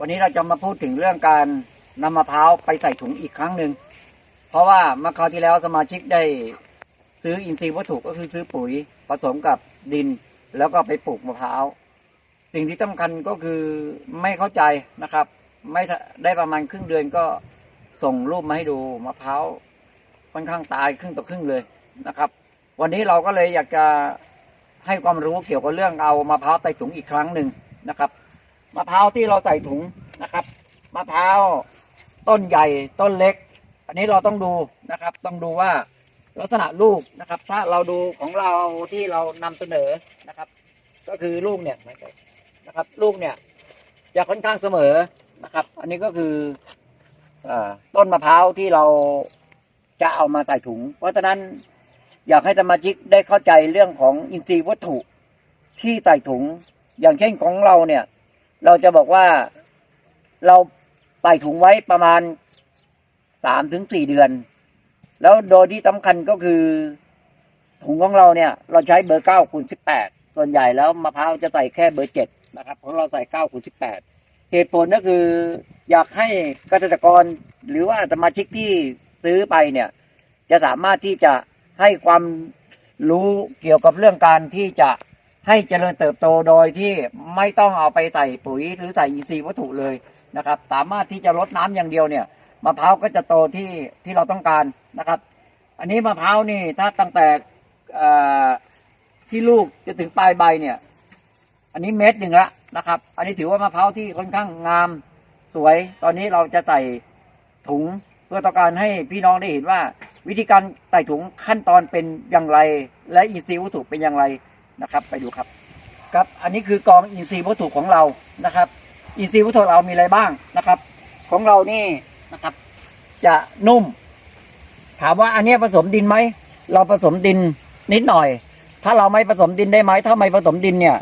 วันนี้เราจะมาพูดถึงเรื่องการนำมะพร้าวไปใส่ถุงอีกครั้งหนึ่ง เพราะว่าเมื่อคราวที่แล้วสมาชิกได้ซื้ออินทรีย์วัตถุก็คือซื้อปุ๋ยผสมกับดิน แล้วก็ไปปลูกมะพร้าวสิ่งที่สำคัญก็คือไม่เข้าใจนะครับ ไม่ได้ประมาณครึ่งเดือนก็ส่งรูปมาให้ดูมะพร้าวค่อนข้างตายครึ่งต่อครึ่งเลยนะครับ วันนี้เราก็เลยอยากจะให้ความรู้เกี่ยวกับเรื่องเอามะพร้าวใส่ถุงอีกครั้งหนึ่งนะครับ มะพร้าวที่เราใส่ถุงนะครับมะพร้าวต้นใหญ่ต้นเล็ก อันนี้เราต้องดูนะครับ ต้องดูว่าลักษณะลูกนะครับ ถ้าเราดูของเราที่เรานำเสนอนะครับ ก็คือลูกเนี่ยนะครับ ลูกเนี่ยจะค่อนข้างเสมอนะครับ อันนี้ก็คืออต้นมะพร้าวที่เราจะเอามาใส่ถุง เพราะฉะนั้นอยากให้สมาชิกได้เข้าใจเรื่องของอินทรีย์วัตถุที่ใส่ถุง อย่างเช่นของเราเนี่ย เราจะบอกว่าเราใส่ถุงไว้ประมาณสามถึงสี่เดือน แล้วโดยที่สำคัญก็คือ ถุงของเราเนี่ย เราใช้เบอร์เก้าคูณสิบแปดส่วนใหญ่แล้วมะพร้าวจะใส่แค่เบอร์เจ็ดนะครับของเราใส่เก้าคูณสิบแปดเหตุผลก็คือ อยากให้เกษตรกรหรือว่าสมาชิกที่ซื้อไปเนี่ย จะสามารถที่จะให้ความรู้เกี่ยวกับเรื่องการที่จะ ให้เจริญเติบโตโดยที่ไม่ต้องเอาไปใส่ปุ๋ยหรือใส่อินทรีย์วัตถุเลยนะครับ สามารถที่จะลดน้ำอย่างเดียวเนี่ยมะพร้าวก็จะโตที่ที่เราต้องการนะครับ อันนี้มะพร้าวนี่ถ้าตั้งแต่ที่ลูกจะถึงปลายใบเนี่ย อันนี้เม็ดหนึ่งละนะครับ อันนี้ถือว่ามะพร้าวที่ค่อนข้างงามสวย ตอนนี้เราจะใส่ถุงเพื่อต้องการให้พี่น้องได้เห็นว่า วิธีการใส่ถุงขั้นตอนเป็นอย่างไร และอินทรีย์วัตถุเป็นอย่างไร นะครับ ไปดูครับ ครับอันนี้คือกองอินทรีย์วัตถุของเรานะครับ อินทรีย์วัตถุเรามีอะไรบ้างนะครับ ของเรานี่นะครับ จะนุ่ม ถามว่าอันนี้ผสมดินไหมเราผสมดินนิดหน่อย ถ้าเราไม่ผสมดินได้ไหมถ้าไม่ผสมดินเนี่ย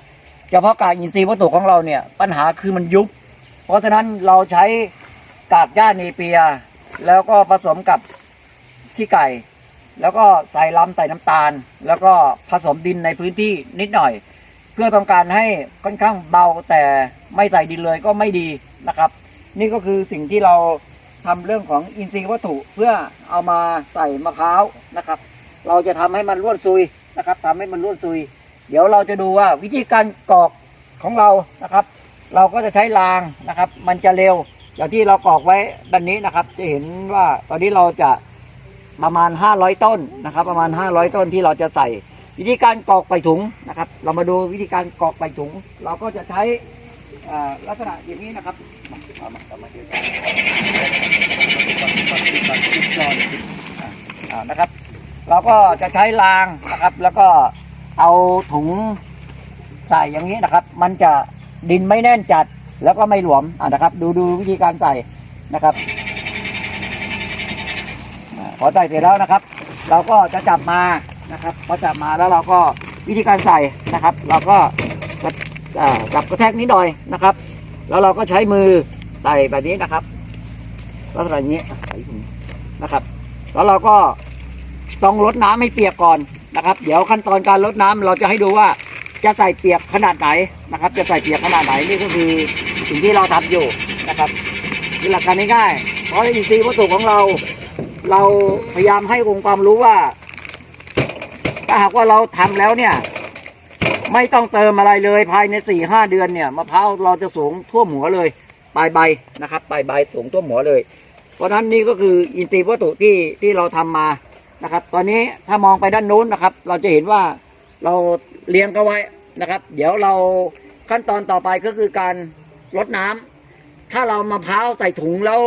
เฉพาะกากอินทรีย์วัตถุของเราเนี่ย ปัญหาคือมันยุบ เพราะฉะนั้นเราใช้กากหญ้าเนเปีย แล้วก็ผสมกับขี้ไก่ แล้วก็ใส่ลำใส่น้ำตาล แล้วก็ผสมดินในพื้นที่นิดหน่อย เพื่อต้องการให้ค่อนข้างเบาแต่ไม่ใส่ดินเลยก็ไม่ดีนะครับ นี่ก็คือสิ่งที่เราทำเรื่องของอินทรีย์วัตถุเพื่อเอามาใส่มะพร้าวนะครับ เราจะทำให้มันร่วนซุยนะครับทำให้มันร่วนซุย เดี๋ยวเราจะดูว่าวิธีการกรอกของเรานะครับ เราก็จะใช้รางนะครับ มันจะเร็วอย่างที่เรากรอกไว้ด้านนี้นะครับ จะเห็นว่าตอนนี้เราจะ ประมาณ 500 ต้นนะครับ ประมาณ 500 ต้นที่เราจะใส่ วิธีการกรอกใส่ถุงนะครับ เรามาดูวิธีการกรอกใส่ถุง เราก็จะใช้ลักษณะอย่างนี้นะครับมามามาเดี๋ยวกันนะครับ เราก็จะใช้รางนะครับ แล้วก็เอาถุงใส่อย่างนี้นะครับ มันจะดินไม่แน่นจัดแล้วก็ไม่หลวมอ่านะครับ ดูดูวิธีการใส่นะครับ อ่าพอใส่เสร็จแล้วนะครับ เราก็จะจับมานะครับพอจับมาแล้วเราก็วิธีการใส่นะครับ เราก็กระจับกระแทกนิดหน่อยนะครับ แล้วเราก็ใช้มือใส่แบบนี้นะครับลักษณะอย่างนี้นะครับ แล้วเราก็ต้องลดน้ำให้เปียกก่อนนะครับ เดี๋ยวขั้นตอนการลดน้ำเราจะให้ดูว่าจะใส่เปียกขนาดไหนนะครับ จะใส่เปียกขนาดไหนนี่ก็คือสิ่งที่เราทำอยู่นะครับหลักการง่ายๆเพราะอินทรีย์วัตถุของเรา เราพยายามให้องค์ความรู้ว่า ถ้าหากว่าเราทำแล้วเนี่ย ไม่ต้องเติมอะไรเลยภายในสี่ห้าเดือนเนี่ยมะพร้าวเราจะสูงทั่วมหัวเลยปลายใบนะครับปลายใบสูงทั่วมหัวเลย เพราะฉะนั้นนี่ก็คืออินทรีย์วัตถุที่ที่เราทำมานะครับ ตอนนี้ถ้ามองไปด้านนู้นนะครับ เราจะเห็นว่าเราเลี้ยงก็ไว้นะครับ เดี๋ยวเราขั้นตอนต่อไปก็คือการลดน้ำถ้าเรามะพร้าวใส่ถุงแล้ว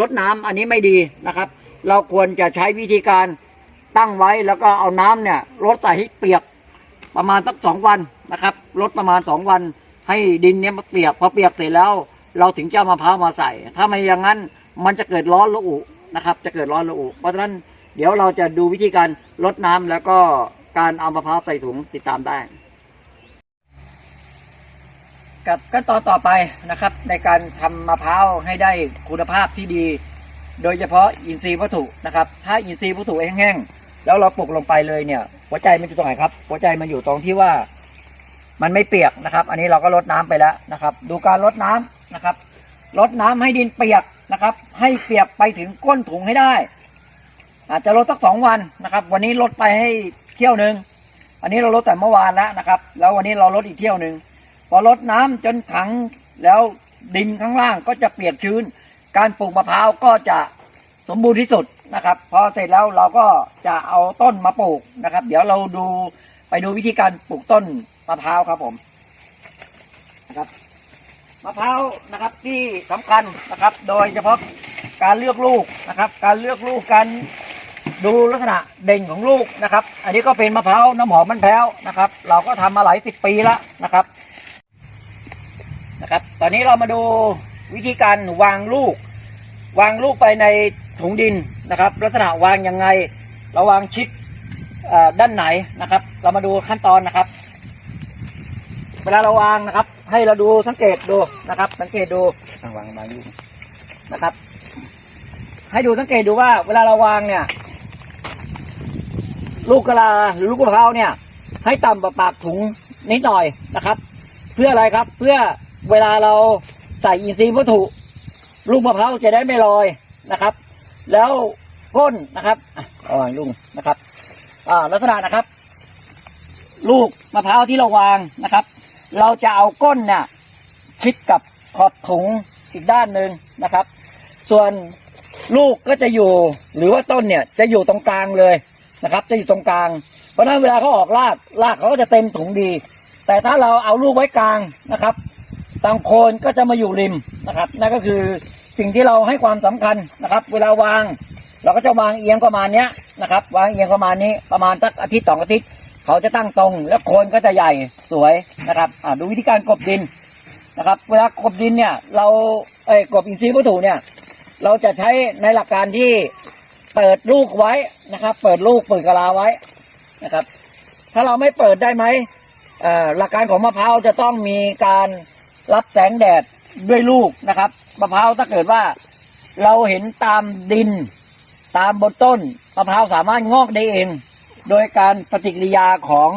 ลดน้ำอันนี้ไม่ดีนะครับ เราควรจะใช้วิธีการตั้งไว้แล้วก็เอาน้ำเนี่ยลดใส่ให้เปียกประมาณสักสองวันนะครับลดประมาณสองวัน ให้ดินเนี้ยมันเปียกพอเปียกเสร็จแล้ว เราถึงจะเอามะพร้าวมาใส่ ถ้าไม่อย่างนั้นมันจะเกิดร้อนระอุนะครับ จะเกิดร้อนระอุเพราะฉะนั้นเดี๋ยวเราจะดูวิธีการลดน้ำแล้วก็การเอามะพร้าวใส่ถุงติดตามได้ กับขั้นตอนต่อไปนะครับ ในการทำมะพร้าวให้ได้คุณภาพที่ดี โดยเฉพาะอินทรีย์วัตถุนะครับ ถ้าอินทรีย์วัตถุแห้งๆ แล้วเราปลูกลงไปเลยเนี่ย หัวใจมันอยู่ตรงไหนครับ หัวใจมันอยู่ตรงที่ว่า มันไม่เปียกนะครับ อันนี้เราก็ลดน้ำไปแล้วนะครับ ดูการลดน้ำนะครับ ลดน้ำให้ดินเปียกนะครับ ให้เปียกไปถึงก้นถุงให้ได้ อาจจะลดสักสองวันนะครับ วันนี้ลดไปให้เที่ยวหนึ่ง อันนี้เราลดแต่เมื่อวานแล้วนะครับ แล้ววันนี้เราลดอีกเที่ยวหนึ่ง พอลดน้ำจนขังแล้วดินข้างล่างก็จะเปียกชื้น การปลูกมะพร้าวก็จะสมบูรณ์ที่สุดนะครับ พอเสร็จแล้วเราก็จะเอาต้นมาปลูกนะครับ เดี๋ยวเราดูไปดูวิธีการปลูกต้นมะพร้าวครับผมนะครับมะพร้าวนะครับที่สำคัญนะครับ โดยเฉพาะการเลือกลูกนะครับ การเลือกลูกการดูลักษณะเด่นของลูกนะครับ อันนี้ก็เป็นมะพร้าวน้ำหอมมันแพ้วนะครับ เราก็ทำมาหลายสิบปีแล้วนะครับนะครับ ตอนนี้เรามาดูวิธีการวางลูก วางลูกไปในถุงดินนะครับ ลักษณะวางยังไงเราวางชิดด้านไหนนะครับ เรามาดูขั้นตอนนะครับ เวลาเราวางนะครับ ให้เราดูสังเกตดูนะครับ สังเกตดูอะวางมาอยู่นะครับ ให้ดูสังเกตดูว่า เวลาเราวางเนี่ย ลูกกะลาหรือลูกมะพร้าวเนี่ย ให้ต่ำกว่าปากถุงนิดหน่อยนะครับ เพื่ออะไรครับ เพื่อเวลาเราใส่อินทรีย์วัตถุ ลูกมะพร้าวจะได้ไม่ลอยนะครับ แล้วก้นนะครับอะวางลูกนะครับอ่าลักษณะนะครับ ลูกมะพร้าวที่เราวางนะครับ เราจะเอาก้นเนี่ยชิดกับขอบถุงอีกด้านหนึ่งนะครับ ส่วนลูกก็จะอยู่ หรือว่าต้นเนี่ยจะอยู่ตรงกลางเลยนะครับ จะอยู่ตรงกลาง เพราะนั้นเวลาเขาออกรากรากเขาก็จะเต็มถุงดี แต่ถ้าเราเอาลูกไว้กลางนะครับตางโคนก็จะมาอยู่ริมนะครับนั่นก็คือ สิ่งที่เราให้ความสำคัญนะครับ เวลาวาง เราก็จะวางเอียงประมาณเนี้ยนะครับ วางเอียงประมาณนี้ประมาณสักอาทิตย์สองอาทิตย์เขาจะตั้งตรง แล้วโคนก็จะใหญ่สวยนะครับดูวิธีการกบดินนะครับ เวลากบดินเนี่ย เราเอ้กบอินทรีย์วัตถุเนี่ย เราจะใช้ในหลักการที่เปิดลูกไว้นะครับ เปิดลูกเปิดกะลาไว้นะครับ ถ้าเราไม่เปิดได้ไหมเอ่อหลักการของมะพร้าวจะต้องมีการรับแสงแดดด้วยลูกนะครับ มะพร้าวถ้าเกิดว่า เราเห็นตามดิน ตามบนต้นมะพร้าวสามารถงอกได้เอง โดยการปฏิกิริยาของ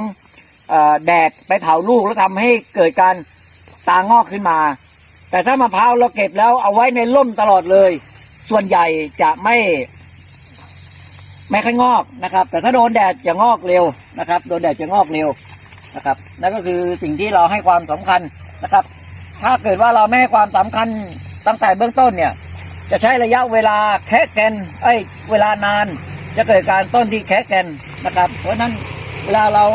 อแดดไปเผาลูกแล้วทำให้เกิดการตางอกขึ้นมา แต่ถ้ามะพร้าวเราเก็บแล้วเอาไว้ในร่มตลอดเลย ส่วนใหญ่จะไม่ ไม่ค่อยงอกนะครับ แต่ถ้าโดนแดดจะงอกเร็วนะครับ โดนแดดจะงอกเร็วนะครับนั่นก็คือสิ่งที่เราให้ความสำคัญนะครับ ถ้าเกิดว่าเราไม่ให้ความสำคัญ ตั้งแต่เบื้องต้นเนี่ย จะใช้ระยะเวลาแค่แกนเอ้ยเวลานาน จะเกิดการต้นที่แค่แกนนะครับ เพราะฉะนั้นเวลาเรา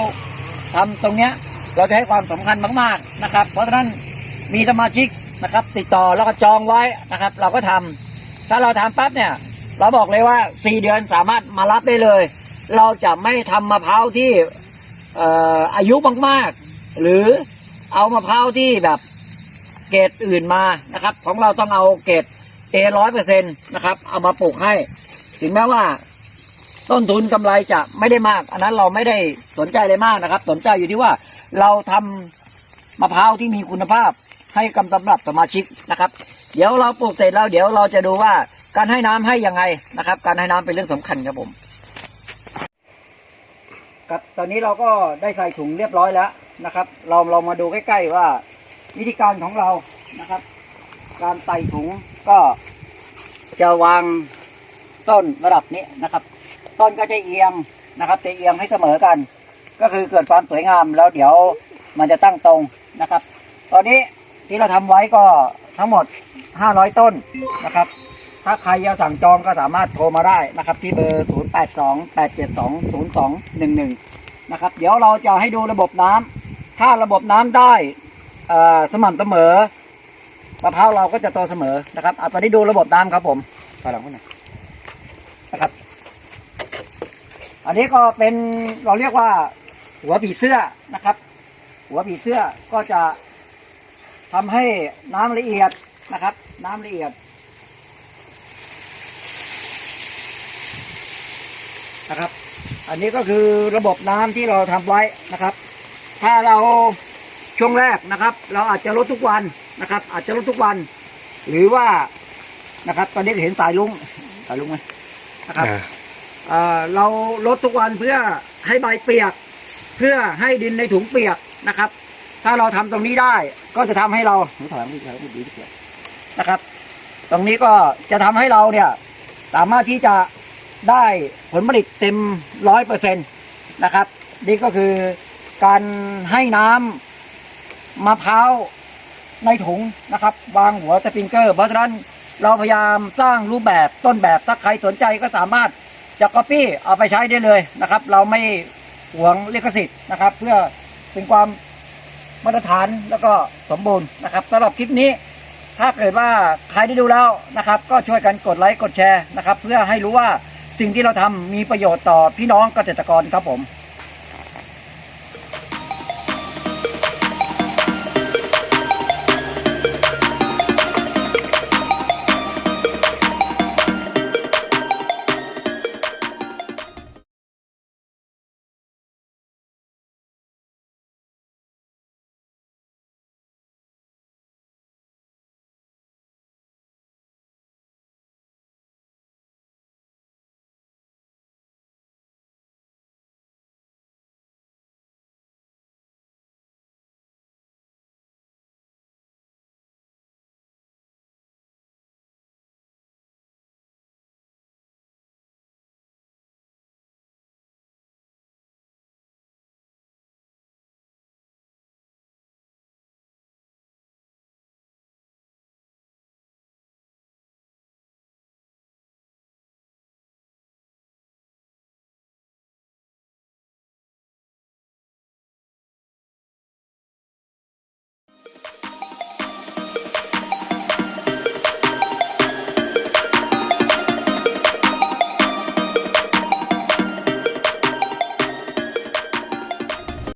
ทำตรงเนี้ยเราจะให้ความสำคัญมากๆนะครับ เพราะฉะนั้นมีสมาชิกนะครับ ติดต่อแล้วก็จองไว้นะครับ เราก็ทำถ้าเราทำปั๊บเนี่ย เราบอกเลยว่าสี่เดือนสามารถมารับได้เลย เราจะไม่ทำมะพร้าวที่อออายุมากๆ หรือเอามะพร้าวที่แบบ เกรดอื่นมานะครับ ของเราต้องเอาเกรดเอร้อยเปอร์เซ็นต์นะครับ เอามาปลูกให้ ถึงแม้ว่า ต้นทุนกำไรจะไม่ได้มาก อันนั้นเราไม่ได้สนใจเลยมากนะครับ สนใจอยู่ที่ว่าเราทำมะพร้าวที่มีคุณภาพให้กำสำหรับสมาชิกนะครับ เดี๋ยวเราปลูกเสร็จแล้วเดี๋ยวเราจะดูว่าการให้น้ำให้ยังไงนะครับ การให้น้ำเป็นเรื่องสำคัญครับผมครับตอนนี้เราก็ได้ใส่ถุงเรียบร้อยแล้วนะครับ เราเรามาดูใกล้ๆว่า วิธีการของเรานะครับ การใส่ถุงก็จะวางต้นระดับนี้นะครับ ต้นก็จะเอียงนะครับ จะเอียงให้เสมอกัน ก็คือเกิดความสวยงามแล้วเดี๋ยวมันจะตั้งตรงนะครับ ตอนนี้ที่เราทำไว้ก็ทั้งหมด 500 ต้นนะครับ ถ้าใครจะสั่งจองก็สามารถโทรมาได้นะครับ ที่เบอร์ 0 8 2 8 7 2 0 2 1 1 นะครับ เดี๋ยวเราจะให้ดูระบบน้ำถ้าระบบน้ำได้ สม่ำเสมอมะพร้าวเราก็จะโตเสมอนะครับเอาตอนนี้ดูระบบน้ำครับผมไปหลังคนหน่อยนะครับ อันนี้ก็เป็นเราเรียกว่า หัวผีเสื้อนะครับ หัวผีเสื้อก็จะทำให้น้ำละเอียดนะครับ น้ำละเอียดนะครับ อันนี้ก็คือระบบน้ำที่เราทำไว้นะครับ ถ้าเรา ช่วงแรกนะครับ เราอาจจะลดทุกวันนะครับ อาจจะลดทุกวัน หรือว่านะครับ ตอนนี้เห็นสายลุงสายลุงไหมนะครับอ่าเอ่อเราลดทุกวันเพื่อให้ใบเปียก เพื่อให้ดินในถุงเปียกนะครับ ถ้าเราทำตรงนี้ได้ก็จะทำให้เราถอยมาดีถอยมาดีที่เปียกนะครับ ตรงนี้ก็จะทำให้เราเนี่ย สามารถที่จะได้ผลผลิตเต็มร้อยเปอร์เซ็นต์นะครับ นี่ก็คือการให้น้ำ มะพร้าวในถุงนะครับ วางหัวสปริงเกอร์เพราะฉะนั้นเราพยายามสร้างรูปแบบต้นแบบถ้าใครสนใจก็สามารถจะก๊อปปี้เอาไปใช้ได้เลยนะครับ เราไม่หวงลิขสิทธิ์นะครับ เพื่อเป็นความมาตรฐานแล้วก็สมบูรณ์นะครับสำหรับคลิปนี้ ถ้าเกิดว่าใครได้ดูแล้วนะครับ ก็ช่วยกันกดไลค์กดแชร์นะครับ เพื่อให้รู้ว่าสิ่งที่เราทำมีประโยชน์ต่อพี่น้องเกษตรกรครับผม